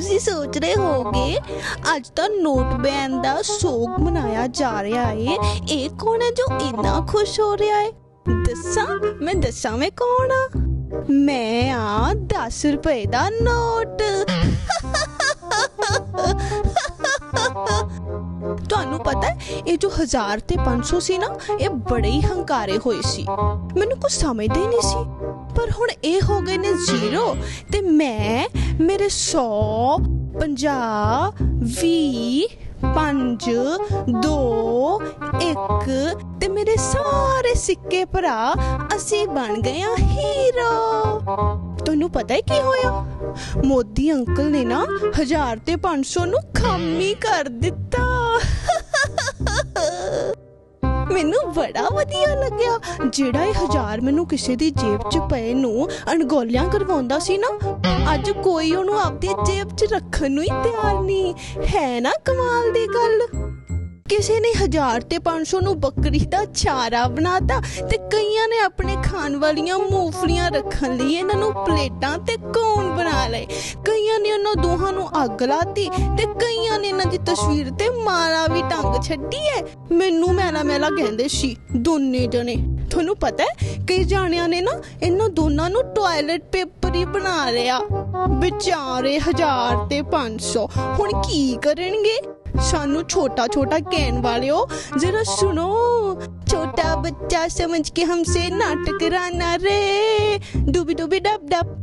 ਤੁਸੀਂ ਸੋਚ ਰਹੇ ਹੋਗੇ ਅੱਜ ਤਾਂ ਨੋਟ ਬੈਨ ਦਾ ਸੋਗ ਮਨਾਇਆ ਜਾ ਰਿਹਾ ਏ। ਇਹ ਕੌਣ ਹੈ ਜੋ ਇੰਨਾ ਖੁਸ਼ ਹੋ ਰਿਹਾ ਏ? ਦੱਸਾਂ? ਮੈਂ ਦੱਸਾਂ ਮੈਂ ਕੌਣ ਆ? ਮੈਂ ਆ 10 ਰੁਪਏ ਦਾ ਨੋਟ। ਤੁਹਾਨੂੰ ਪਤਾ ਇਹ ਜੋ 1000 ਤੇ 500 ਸੀ ਨਾ, ਇਹ ਬੜੇ ਹੀ ਹੰਕਾਰੇ ਹੋਏ ਸੀ। ਮੈਨੂੰ ਕੁਝ ਸਮਝਦਾ ਹੀ ਨਹੀਂ ਸੀ। ਪਰ ਹੁਣ ਇਹ ਹੋ ਗਏ ਨੇ ਜ਼ੀਰੋ ਤੇ ਮੈਂ ਮੇਰੇ 100 50 20 5 2 1 ਤੇ ਮੇਰੇ ਸਾਰੇ ਸਿੱਕੇ ਭਰਾ ਅਸੀਂ ਬਣ ਗਏ ਆ ਹੀਰੋ। ਤੁਹਾਨੂੰ ਪਤਾ ਹੈ ਕੀ ਹੋਇਆ? ਮੋਦੀ ਅੰਕਲ ਨੇ ਨਾ 1000 ਤੇ 500 ਨੂੰ ਖਾਮੀ ਕਰ ਦਿੱਤਾ। ਮੈਨੂੰ ਬੜਾ ਵਧੀਆ ਲੱਗਿਆ। ਜਿਹੜਾ ਇਹ ਹਜ਼ਾਰ ਮੈਨੂੰ ਕਿਸੇ ਦੀ ਜੇਬ 'ਚ ਪਏ ਨੂੰ ਅਣਗੋਲਿਆਂ ਕਰਵਾਉਂਦਾ ਸੀ ਨਾ, ਅੱਜ ਕੋਈ ਉਹਨੂੰ ਆਪਦੀ ਜੇਬ 'ਚ ਰੱਖਣ ਨੂੰ ਹੀ ਤਿਆਰ ਨਹੀਂ। ਹੈ ਨਾ ਕਮਾਲ ਦੀ ਗੱਲ? ਕਿਸੇ ਨੇ 1000 ਤੇ 500 ਨੂੰ ਬੱਕਰੀ ਦਾ ਚਾਰਾ ਬਣਾਤਾ ਤੇ ਕਈਆਂ ਨੇ ਆਪਣੇ ਖਾਣ ਵਾਲੀਆਂ ਮੂਫਲੀਆਂ ਰੱਖਣ ਲਈ ਇਹਨਾਂ ਨੂੰ ਪਲੇਟਾਂ ਤੇ ਕੌਣ ਬਣਾ ਲਏ? ਕਈਆਂ ਨੇ ਉਹਨਾਂ ਦੋਹਾਂ ਨੂੰ ਅੱਗ ਲਾਤੀ ਤੇ ਕਈਆਂ ਨੇ ਇਹਨਾਂ ਦੀ ਤਸਵੀਰ ਤੇ ਮਾਲਾ ਵੀ ਟੰਗ ਛੱਡੀ ਹੈ। ਮੈਨੂੰ ਮੈਲਾ ਮੈਲਾ ਕਹਿੰਦੇ ਸੀ ਦੋਨੇ ਜਣੇ। ਤੁਹਾਨੂੰ ਪਤਾ ਹੈ, ਕਈ ਜਾਣਿਆਂ ਨੇ ਨਾ ਇਹਨਾਂ ਦੋਨਾਂ ਨੂੰ ਟਾਇਲਟ ਪੇਪਰ ਹੀ ਬਣਾ ਲਿਆ। ਵਿਚਾਰੇ 1000 ਤੇ 500 ਹੁਣ ਕੀ ਕਰਨਗੇ ਸਾਨੂੰ ਛੋਟਾ ਛੋਟਾ ਕਹਿਣ ਵਾਲਿਓ जरा सुनो छोटा बच्चा समझ के हमसे नाटक कराना रे डूबी डूबी डब डब